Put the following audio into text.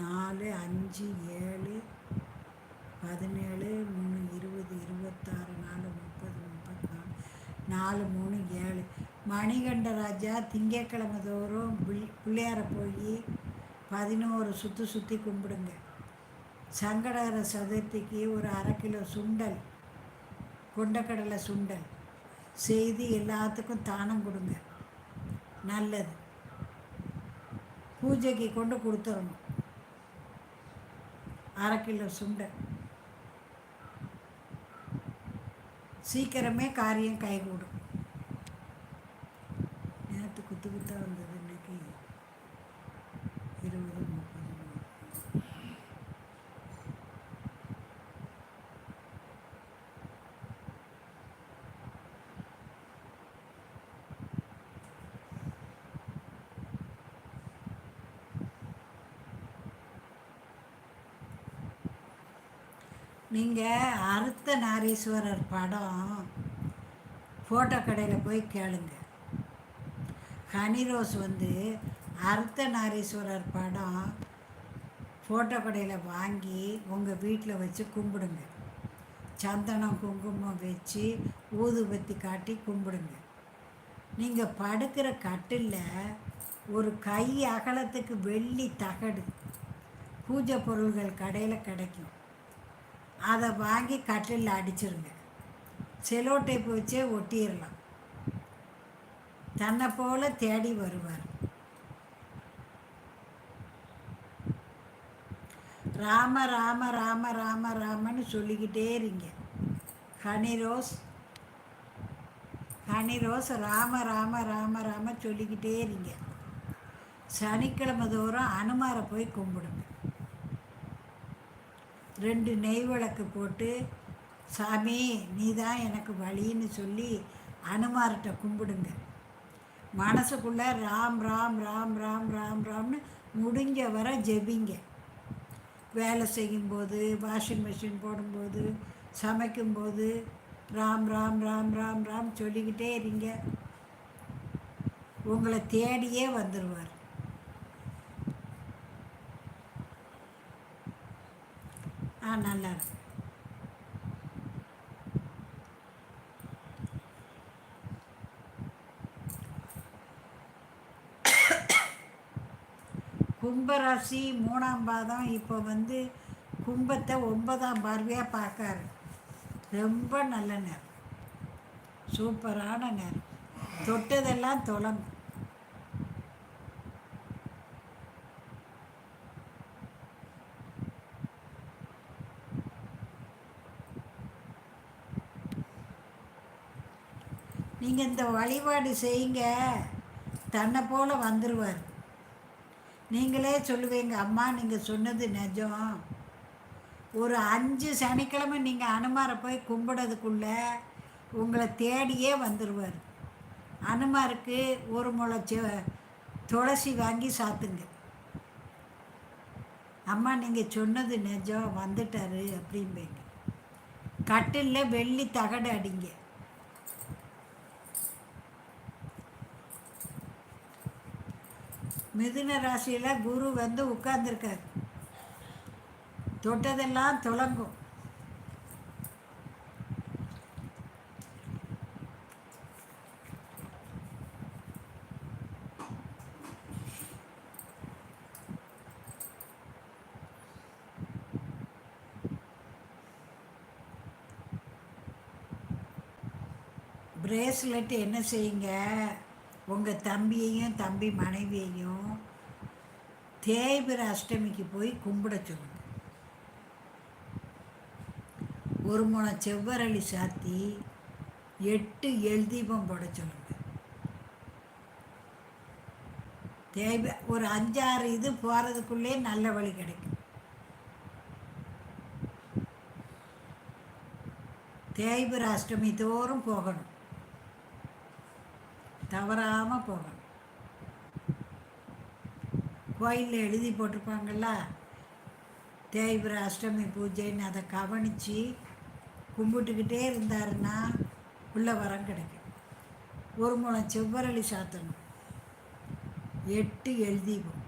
நாலு அஞ்சு ஏழு பதினேழு மூணு இருபது இருபத்தாறு நாலு முப்பது முப்பத்தி நாலு நாலு மூணு ஏழு. மணிகண்ட ராஜா திங்கக்கிழமை தோறும் பிள்ளையார போய் பதினோரு சுற்றி சுற்றி கும்பிடுங்க. சங்கடகர சதுர்த்திக்கு ஒரு அரை கிலோ சுண்டல் கொண்டக்கடலை சுண்டல் செய்து எல்லாத்துக்கும் தானம் கொடுங்க. நல்லது. பூஜைக்கு கொண்டு கொடுத்துடணும் அரை கிலோ சுண்டை. சீக்கிரமே காரியம் கைகூடும் நேற்று குத்து குத்தாக வந்தது இன்னைக்கு இருபது முப்பது நீங்கள் அறுத்த நாரீஸ்வரர் படம் ஃபோட்டோ கடையில் போய் கேளுங்க. ஹனிரோஸ் வந்து அறுத்த நாரீஸ்வரர் படம் ஃபோட்டோ கடையில் வாங்கி உங்கள் வீட்டில் வச்சு கும்பிடுங்க. சந்தனம் குங்குமம் வச்சு ஊதுபத்தி காட்டி கும்பிடுங்க. நீங்கள் படுக்கிற கட்டிலில் ஒரு கை அகலத்துக்கு வெள்ளி தகடு. பூஜை பொருள்கள் கடையில் கிடைக்கும். அதை வாங்கி கட்டிலில் அடிச்சிருங்க. செலோ டேப் வச்சே ஒட்டிடலாம் தன்னை போல தேடி வருவார். ராம ராம ராம ராம ராமன்னு சொல்லிக்கிட்டே இருங்க. Honey Rose Rose Rama Rama Rama Rama சொல்லிக்கிட்டே இருங்க. சனிக்கிழமை தோறும் அனுமாரை போய் கும்பிடுங்க. ரெண்டு நெய் விளக்கு போட்டு சாமி நீ தான் எனக்கு வழின்னு சொல்லி அனுமார்கிட்ட கும்பிடுங்க. மனசுக்குள்ளே ராம் ராம் ராம் ராம் ராம் ராம்னு முடிஞ்ச வர ஜெபிங்க. வேலை செய்யும்போது வாஷிங் மிஷின் போடும்போது சமைக்கும்போது ராம் ராம் ராம் ராம் ராம் சொல்லிக்கிட்டே இருங்க. உங்களை தேடியே வந்துடுவார் ஆ நல்லா கும்பராசி மூணாம் பாதம் இப்போ வந்து கும்பத்தை ஒன்பதாம் பார்வையாக பார்க்காரு. ரொம்ப நல்ல நேரம். சூப்பரான நேரம். தொட்டதெல்லாம் தொலங்கும். நீங்கள் இந்த வழிபாடு செய்யுங்க. தன்னை போல் வந்துடுவார் நீங்களே சொல்லுவீங்க அம்மா நீங்கள் சொன்னது நிஜம். ஒரு அஞ்சு சனிக்கிழமை நீங்கள் அனுமாரை போய் கும்பிடதுக்குள்ளே உங்களை தேடியே வந்துடுவார் அனுமாருக்கு ஒரு முளைச்ச துளசி வாங்கி சாத்துங்க. அம்மா நீங்கள் சொன்னது நிஜம் வந்துட்டாரு அப்படிம்பீங்க. கட்டிலில் வெள்ளி தகடு அடிங்க. மிதுன ராசியில் குரு வந்து உட்கார்ந்துருக்கார். தொட்டதெல்லாம் துலங்கும். பிரேஸ்லெட் என்ன செய்யுங்க? உங்கள் தம்பியையும் தம்பி மனைவியையும் தேய்பிர அஷ்டமிக்கு போய் கும்பிட சொல்லுங்க. ஒரு முளம் செவ்வரளி சாத்தி எட்டு எல்தீபம் போட சொல்லுங்க. தேய்ப ஒரு அஞ்சாறு இது போகிறதுக்குள்ளே நல்ல வழி கிடைக்கும். தேய்பிர அஷ்டமி தோறும் போகணும். தவறாமல் போகணும் கோயிலில் எழுதி போட்டிருப்பாங்கள்ல தேய்பிர அஷ்டமி பூஜைன்னு அதை கவனித்து கும்பிட்டுக்கிட்டே இருந்தாருன்னா உள்ள வரம் கிடைக்கும். ஒரு முளம் செவ்வரளி சாத்தணும். எட்டு எழுதிவோம்